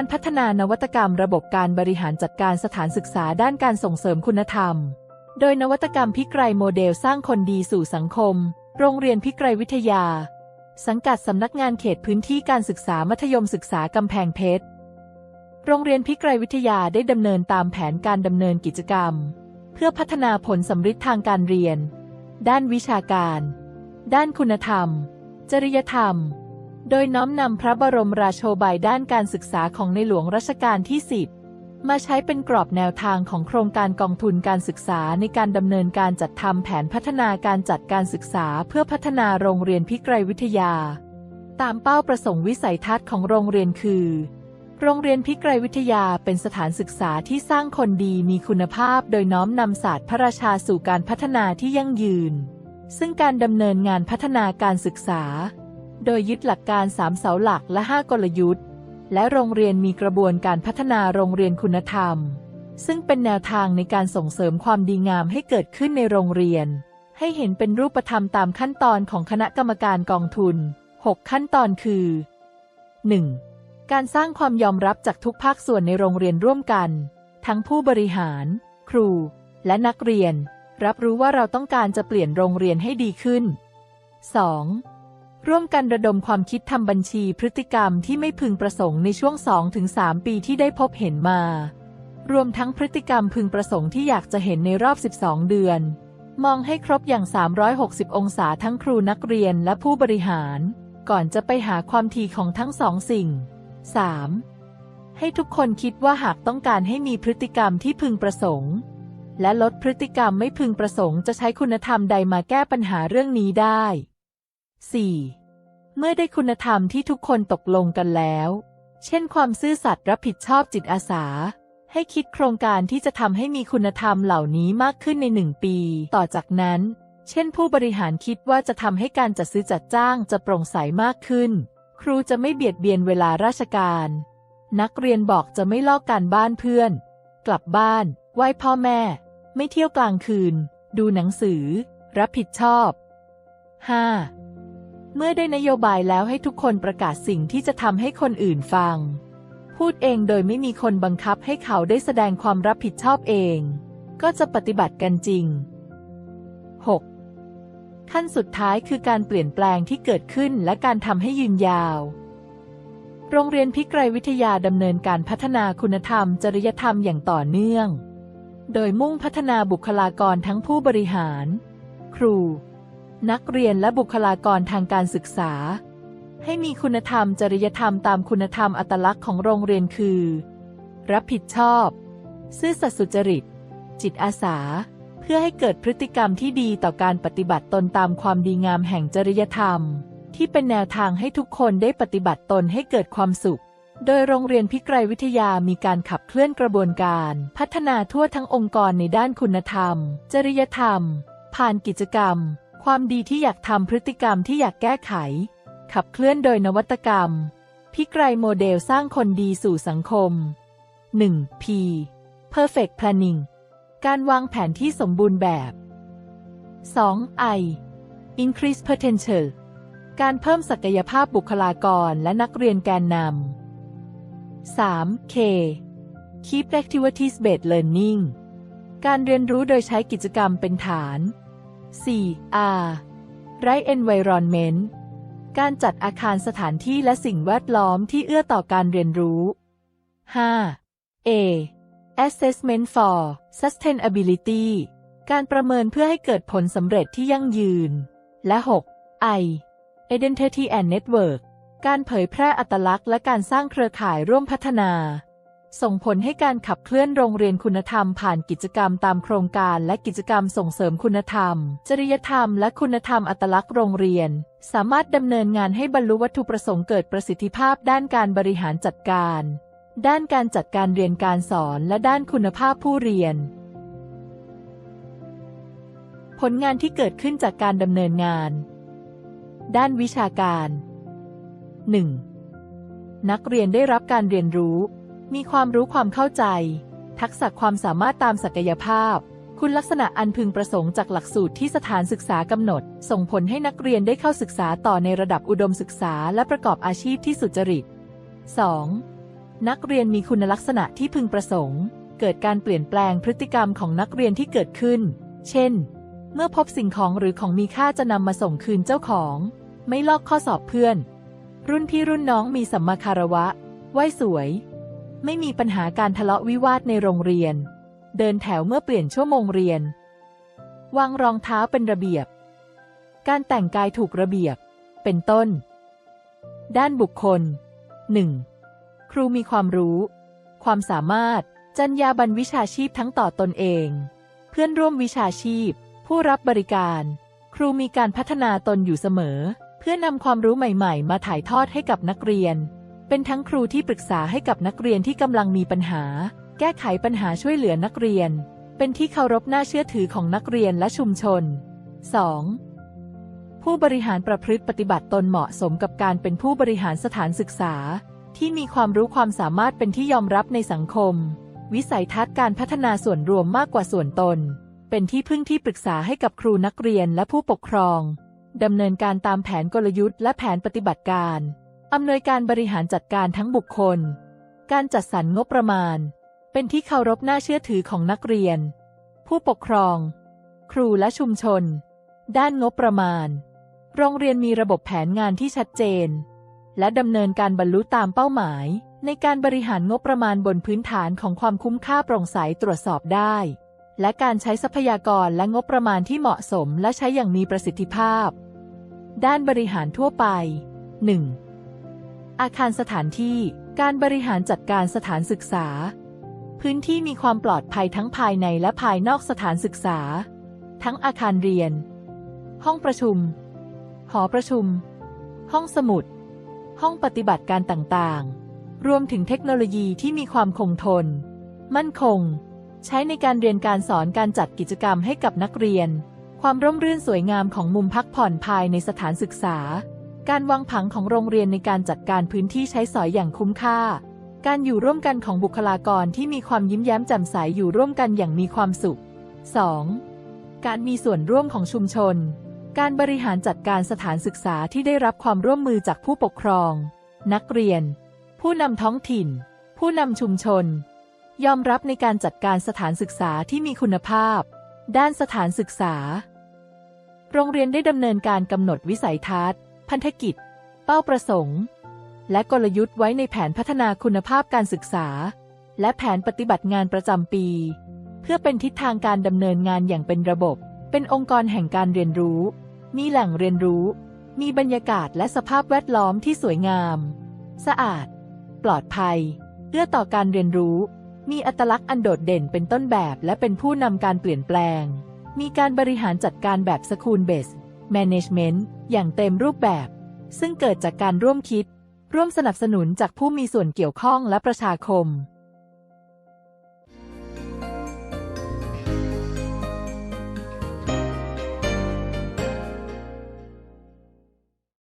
การพัฒนานวัตกรรมระบบการบริหารจัดการสถานศึกษาด้านการส่งเสริมคุณธรรม โดยนวัตกรรมพิไกรโมเดลสร้างคนดีสู่สังคม โรงเรียนพิไกรวิทยา สังกัดสำนักงานเขตพื้นที่การศึกษามัธยมศึกษากำแพงเพชร โรงเรียนพิไกรวิทยาได้ดำเนินตามแผนการดำเนินกิจกรรม เพื่อพัฒนาผลสำฤทธิ์ทางการเรียน ด้านวิชาการ ด้านคุณธรรม จริยธรรม โดยน้อมนำพระบรมราโชบายด้านการศึกษาของในหลวงรัชกาลที่ 10 มาใช้เป็นกรอบแนวทางของโครงการกองทุนการศึกษาในการดำเนินการจัดทำแผนพัฒนาการจัดการศึกษาเพื่อพัฒนาโรงเรียนพิไกรวิทยา ตามเป้าประสงค์วิสัยทัศน์ของโรงเรียนคือ โรงเรียนพิไกรวิทยาเป็นสถานศึกษาที่สร้างคนดีมีคุณภาพ โดยน้อมนำศาสตร์พระราชาสู่การพัฒนาที่ยั่งยืน ซึ่งการดำเนินงานพัฒนาการศึกษา โดยยึดหลักการ 3 เสาหลักและ 5 กลยุทธ์ และโรงเรียนมีกระบวนการพัฒนาโรงเรียนคุณธรรม ซึ่งเป็นแนวทางในการส่งเสริมความดีงามให้เกิดขึ้นในโรงเรียน ให้เห็นเป็นรูปธรรมตามขั้นตอนของคณะกรรมการกองทุน 6 ขั้นตอนคือ 1. การสร้างความยอมรับจากทุกภาคส่วนในโรงเรียนร่วมกัน ทั้งผู้บริหาร ครู และนักเรียน รับรู้ว่าเราต้องการจะเปลี่ยนโรงเรียนให้ดีขึ้น 2. ร่วมกันระดมความคิดทำบัญชีพฤติกรรมที่ไม่พึงประสงค์ในช่วง 2-3 ปีที่ได้พบเห็นมา รวมทั้งพฤติกรรมพึงประสงค์ที่อยากจะเห็นในรอบ 12 เดือน มองให้ครบอย่าง 360 องศาทั้งครูนักเรียนและผู้บริหาร ก่อนจะไปหาความทีของทั้งสองสิ่ง 3. ให้ทุกคนคิดว่าหากต้องการให้มีพฤติกรรมที่พึงประสงค์ และลดพฤติกรรมไม่พึงประสงค์จะใช้คุณธรรมใดมาแก้ปัญหาเรื่องนี้ได้ 4. เมื่อได้คุณธรรมที่ทุกคนตกลงกันแล้ว เช่นความซื่อสัตย์รับผิดชอบจิตอาสา ให้คิดโครงการที่จะทำให้มีคุณธรรมเหล่านี้มากขึ้นในหนึ่งปี ต่อจากนั้น เช่นผู้บริหารคิดว่าจะทำให้การจัดซื้อจัดจ้างจะโปร่งใสมากขึ้น ครูจะไม่เบียดเบียนเวลาราชการ นักเรียนบอกจะไม่ลอกการบ้านเพื่อน กลับบ้านไหว้พ่อแม่ ไม่เที่ยวกลางคืน ดูหนังสือ รับผิดชอบ 5. เมื่อได้นโยบายแล้วให้ทุกคนประกาศสิ่งที่จะทำให้คนอื่นฟัง พูดเองโดยไม่มีคนบังคับให้เขาได้แสดงความรับผิดชอบเอง ก็จะปฏิบัติกันจริง 6. ขั้นสุดท้ายคือการเปลี่ยนแปลงที่เกิดขึ้นและการทำให้ยืนยาว โรงเรียนพิกรวิทยาดำเนินการพัฒนาคุณธรรม จริยธรรมอย่างต่อเนื่อง โดยมุ่งพัฒนาบุคลากรทั้งผู้บริหาร ครู นักเรียนและบุคลากรทางการศึกษา ให้มีคุณธรรมจริยธรรมตามคุณธรรมอัตลักษณ์ของโรงเรียนคือ รับผิดชอบ ซื่อสัตย์สุจริต จิตอาสา เพื่อให้เกิดพฤติกรรมที่ดีต่อการปฏิบัติตนตามความดีงามแห่งจริยธรรม ที่เป็นแนวทางให้ทุกคนได้ปฏิบัติตนให้เกิดความสุขโดยโรงเรียนพิไกรวิทยามีการขับเคลื่อนกระบวนการ พัฒนาทั่วทั้งองค์กรในด้านคุณธรรม จริยธรรม ผ่านกิจกรรม ความดีที่อยากทำพฤติกรรมที่อยากแก้ไข ขับเคลื่อนโดยนวัตกรรม พิไกรโมเดลสร้างคนดีสู่สังคม 1. P Perfect Planning การวางแผนที่สมบูรณ์แบบ 2. I Increase Potential การเพิ่มศักยภาพบุคลากรและนักเรียนแกนนำ 3. K Keep Activities Based Learning การเรียนรู้โดยใช้กิจกรรมเป็นฐาน 4. R Right Environment การจัดอาคารสถานที่และสิ่งแวดล้อมที่เอื้อต่อการเรียนรู้ 5. A Assessment for Sustainability การประเมินเพื่อให้เกิดผลสำเร็จที่ยั่งยืน และ 6. I Identity and Network การเผยแพร่อัตลักษณ์และการสร้างเครือข่ายร่วมพัฒนา ส่งผลให้การขับเคลื่อนโรงเรียนคุณธรรมผ่านกิจกรรมตามโครงการและกิจกรรมส่งเสริมคุณธรรม จริยธรรมและคุณธรรมอัตลักษณ์โรงเรียน สามารถดำเนินงานให้บรรลุวัตถุประสงค์เกิดประสิทธิภาพด้านการบริหารจัดการ ด้านการจัดการเรียนการสอนและด้านคุณภาพผู้เรียน ผลงานที่เกิดขึ้นจากการดำเนินงาน ด้านวิชาการ 1. นักเรียนได้รับการเรียนรู้ มีความรู้ความเข้าใจ ทักษะความสามารถตามศักยภาพ คุณลักษณะอันพึงประสงค์จากหลักสูตรที่สถานศึกษากำหนด ส่งผลให้นักเรียนได้เข้าศึกษาต่อในระดับอุดมศึกษาและประกอบอาชีพที่สุจริต 2. นักเรียนมีคุณลักษณะที่พึงประสงค์ เกิดการเปลี่ยนแปลงพฤติกรรมของนักเรียนที่เกิดขึ้น เช่น เมื่อพบสิ่งของหรือของมีค่าจะนำมาส่งคืนเจ้าของ ไม่ลอกข้อสอบเพื่อน รุ่นพี่รุ่นน้องมีสัมมาคารวะไหวสวย ไม่มีปัญหาการทะเลาะวิวาทในโรงเรียน เดินแถวเมื่อเปลี่ยนชั่วโมงเรียน วางรองเท้าเป็นระเบียบ การแต่งกายถูกระเบียบ เป็นต้น ด้านบุคคล 1. ครูมีความรู้ ความสามารถ จรรยาบรรณวิชาชีพทั้งต่อตนเอง เพื่อนร่วมวิชาชีพ ผู้รับบริการ ครูมีการพัฒนาตนอยู่เสมอ เพื่อนำความรู้ใหม่ ๆ มาถ่ายทอดให้กับนักเรียน เป็นทั้งครูที่ปรึกษาให้กับนักเรียนที่กำลังมีปัญหา แก้ไขปัญหาช่วยเหลือนักเรียน เป็นที่เคารพน่าเชื่อถือของนักเรียนและชุมชน 2. ผู้บริหารประพฤติปฏิบัติตนเหมาะสมกับการเป็นผู้บริหารสถานศึกษา ที่มีความรู้ความสามารถเป็นที่ยอมรับในสังคม วิสัยทัศน์การพัฒนาส่วนรวมมากกว่าส่วนตน เป็นที่พึ่งที่ปรึกษาให้กับครูนักเรียนและผู้ปกครองดำเนินการตามแผนกลยุทธ์และแผนปฏิบัติการ อำนวยการบริหารจัดการทั้งบุคคล การจัดสรรงบประมาณ เป็นที่เคารพน่าเชื่อถือของนักเรียน ผู้ปกครอง ครูและชุมชน ด้านงบประมาณ โรงเรียนมีระบบแผนงานที่ชัดเจน และดำเนินการบรรลุตามเป้าหมาย ในการบริหารงบประมาณบนพื้นฐานของความคุ้มค่าโปร่งใสตรวจสอบได้ และการใช้ทรัพยากรและงบประมาณที่เหมาะสมและใช้อย่างมีประสิทธิภาพ ด้านบริหารทั่วไป 1. อาคารสถานที่ การบริหารจัดการสถานศึกษา พื้นที่มีความปลอดภัยทั้งภายในและภายนอกสถานศึกษา ทั้งอาคารเรียน ห้องประชุม หอประชุม ห้องสมุด ห้องปฏิบัติการต่างๆ รวมถึงเทคโนโลยีที่มีความคงทน มั่นคง ใช้ในการเรียนการสอนการจัดกิจกรรมให้กับนักเรียน ความร่มรื่นสวยงามของมุมพักผ่อนภายในสถานศึกษา การวางผังของโรงเรียนในการจัดการพื้นที่ใช้สอยอย่างคุ้มค่า การอยู่ร่วมกันของบุคลากรที่มีความยิ้มแย้มแจ่มใสอยู่ร่วมกันอย่างมีความสุข 2. การมีส่วนร่วมของชุมชน การบริหารจัดการสถานศึกษาที่ได้รับความร่วมมือจากผู้ปกครอง นักเรียน ผู้นำท้องถิ่น ผู้นำชุมชน ยอมรับในการจัดการสถานศึกษาที่มีคุณภาพ ด้านสถานศึกษา โรงเรียนได้ดำเนินการกำหนดวิสัยทัศน์ พันธกิจ เป้าประสงค์ และกลยุทธ์ไว้ในแผนพัฒนาคุณภาพการศึกษา และแผนปฏิบัติงานประจำปี เพื่อเป็นทิศทางการดำเนินงานอย่างเป็นระบบ เป็นองค์กรแห่งการเรียนรู้ มีแหล่งเรียนรู้ มีบรรยากาศและสภาพแวดล้อมที่สวยงาม สะอาด ปลอดภัยเอื้อต่อการเรียนรู้ มีอัตลักษณ์อันโดดเด่นเป็นต้นแบบและเป็นผู้นำการเปลี่ยนแปลง มีการบริหารจัดการแบบสคูลเบส แมネจเมนต์อย่างเต็มรูปแบบ ซึ่งเกิดจากการร่วมคิด ร่วมสนับสนุนจากผู้มีส่วนเกี่ยวข้องและประชาคม